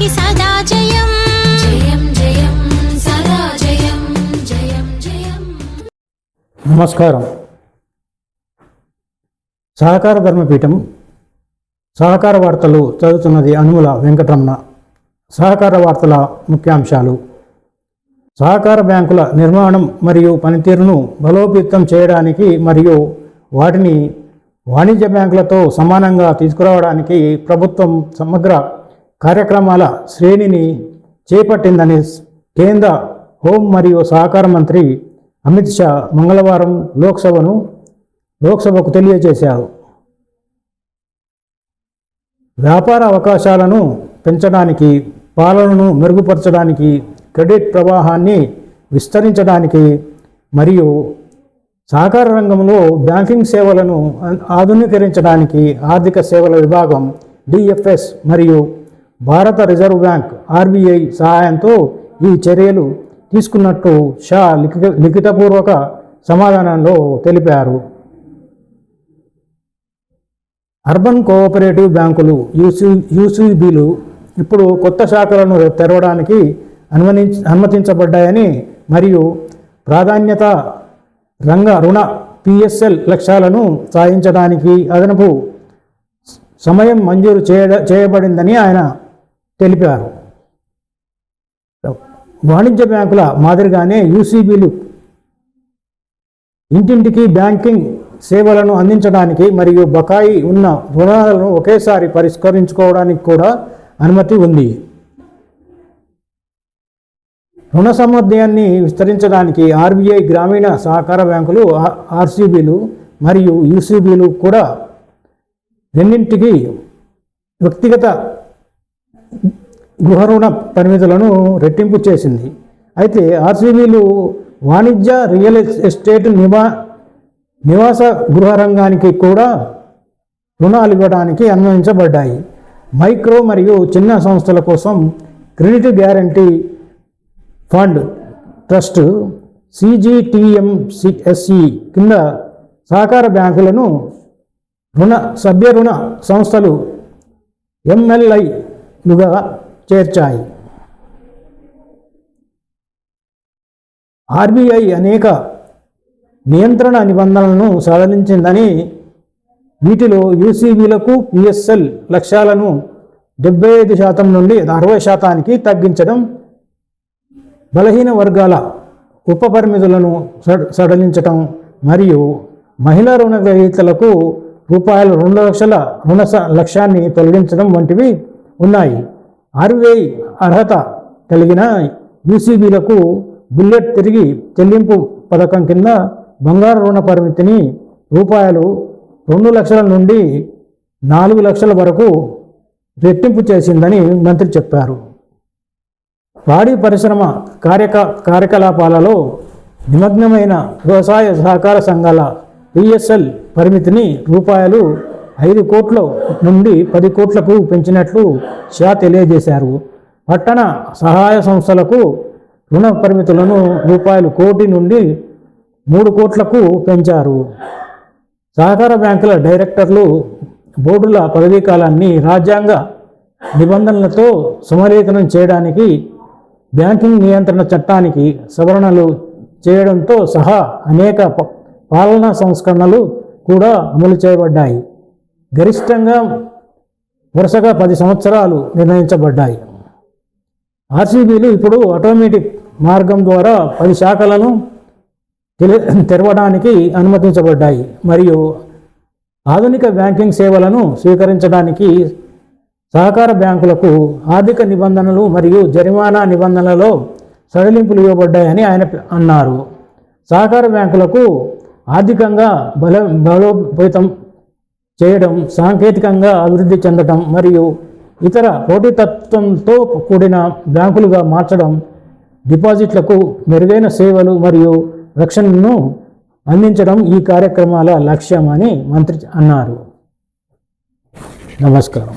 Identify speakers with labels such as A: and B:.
A: మనకి సదా జయం. జయం జయం సదా జయం జయం జయం.
B: నమస్కారం. సహకార ధర్మపీఠం సహకార వార్తలు చదువుతున్నది అనుముల వెంకటరమణ. సహకార వార్తల ముఖ్యాంశాలు. సహకార బ్యాంకుల నిర్మాణం మరియు పనితీరును బలోపేతం చేయడానికి మరియు వాటిని వాణిజ్య బ్యాంకులతో సమానంగా తీసుకురావడానికి ప్రభుత్వం సమగ్ర కార్యక్రమాల శ్రేణిని చేపట్టిందని కేంద్ర హోం మరియు సహకార మంత్రి అమిత్ షా మంగళవారం లోక్సభను లోక్సభకు తెలియజేశారు. వ్యాపార అవకాశాలను పెంచడానికి పాలనను మెరుగుపరచడానికి క్రెడిట్ ప్రవాహాన్ని విస్తరించడానికి మరియు సహకార రంగంలో బ్యాంకింగ్ సేవలను ఆధునీకరించడానికి ఆర్థిక సేవల విభాగం డిఎఫ్ఎస్ మరియు భారత రిజర్వ్ బ్యాంక్ ఆర్బీఐ సహాయంతో ఈ చర్యలు తీసుకున్నట్టు షా లిఖిత లిఖితపూర్వక సమాధానంలో తెలిపారు. అర్బన్ కోఆపరేటివ్ బ్యాంకులు యూసీ యూసీబీలు ఇప్పుడు కొత్త శాఖలను తెరవడానికి అనుమతి అనుమతించబడ్డాయని మరియు ప్రాధాన్యత రంగ రుణ పిఎస్ఎల్ లక్ష్యాలను సాధించడానికి అదనపు సమయం మంజూరు చేయ చేయబడిందని ఆయన తెలిపారు. వాణిజ్య బ్యాంకుల మాదిరిగానే యూసీబీలు ఇంటింటికి బ్యాంకింగ్ సేవలను అందించడానికి మరియు బకాయి ఉన్న రుణాలను ఒకేసారి పరిష్కరించుకోవడానికి కూడా అనుమతి ఉంది. రుణ సామర్థ్యాన్ని విస్తరించడానికి ఆర్బీఐ గ్రామీణ సహకార బ్యాంకులు ఆర్సీబీలు మరియు యూసీబీలు కూడా రెండింటికి వ్యక్తిగత గృహ రుణ పరిమితులను రెట్టింపు చేసింది. అయితే ఆర్సీబీలు వాణిజ్య రియల్ ఎస్టేట్ నివా నివాస గృహ రంగానికి కూడా రుణాలు ఇవ్వడానికి అన్వయించబడ్డాయి. మైక్రో మరియు చిన్న సంస్థల కోసం credit guarantee fund trust CGTMSE కింద సహకార బ్యాంకులను రుణ సభ్య రుణ సంస్థలు ఎంఎల్ఐలుగా చేర్చాయి. ఆర్బీఐ అనేక నియంత్రణ నిబంధనలను సడలించిందని వీటిలో యూసీబీలకు పిఎస్ఎల్ లక్ష్యాలను డెబ్బై ఐదు శాతం నుండి అరవై శాతానికి తగ్గించడం బలహీన వర్గాల ఉపపరిమితులను సడ సడలించటం మరియు మహిళా రుణగ్రహీతలకు రూపాయలు రెండు లక్షల రుణ లక్ష్యాన్ని తొలగించడం వంటివి ఉన్నాయి. ఆర్బీఐ అర్హత కలిగిన యూసీబీలకు బుల్లెట్ తిరిగి చెల్లింపు పథకం కింద బంగారు రుణ పరిమితిని రూపాయలు రెండు లక్షల నుండి నాలుగు లక్షల వరకు రెట్టింపు చేసిందని మంత్రి చెప్పారు. పాడి పరిశ్రమ కార్యక కార్యకలాపాలలో నిమగ్నమైన వ్యవసాయ సహకార సంఘాల పిఎస్ఎల్ పరిమితిని రూపాయలు ఐదు కోట్ల నుండి పది కోట్లకు పెంచినట్లు షా తెలియజేశారు. పట్టణ సహాయ సంస్థలకు రుణ పరిమితులను రూపాయలు కోటి నుండి మూడు కోట్లకు పెంచారు. సహకార బ్యాంకుల డైరెక్టర్లు బోర్డుల పదవీ కాలాన్ని రాజ్యాంగ నిబంధనలతో సమలేఖనం చేయడానికి బ్యాంకింగ్ నియంత్రణ చట్టానికి సవరణలు చేయడంతో సహా అనేక ప- పాలనా సంస్కరణలు కూడా అమలు చేయబడ్డాయి. గరిష్టంగా వరుసగా పది సంవత్సరాలు నిర్ణయించబడ్డాయి. ఆర్సీబీలు ఇప్పుడు ఆటోమేటిక్ మార్గం ద్వారా పది శాఖలను తెలి- తెరవడానికి అనుమతించబడ్డాయి. మరియు ఆధునిక బ్యాంకింగ్ సేవలను స్వీకరించడానికి సహకార బ్యాంకులకు ఆర్థిక నిబంధనలు మరియు జరిమానా నిబంధనలలో సడలింపులు ఇవ్వబడ్డాయని ఆయన అన్నారు. సహకార బ్యాంకులకు ఆర్థికంగా బల బలోపేతం చేయడం సాంకేతికంగా అభివృద్ధి చెందడం మరియు ఇతర పోటీతత్వంతో కూడిన బ్యాంకులుగా మార్చడం డిపాజిట్లకు మెరుగైన సేవలు మరియు రక్షణను అందించడం ఈ కార్యక్రమాల లక్ష్యం అని మంత్రి అన్నారు. నమస్కారం.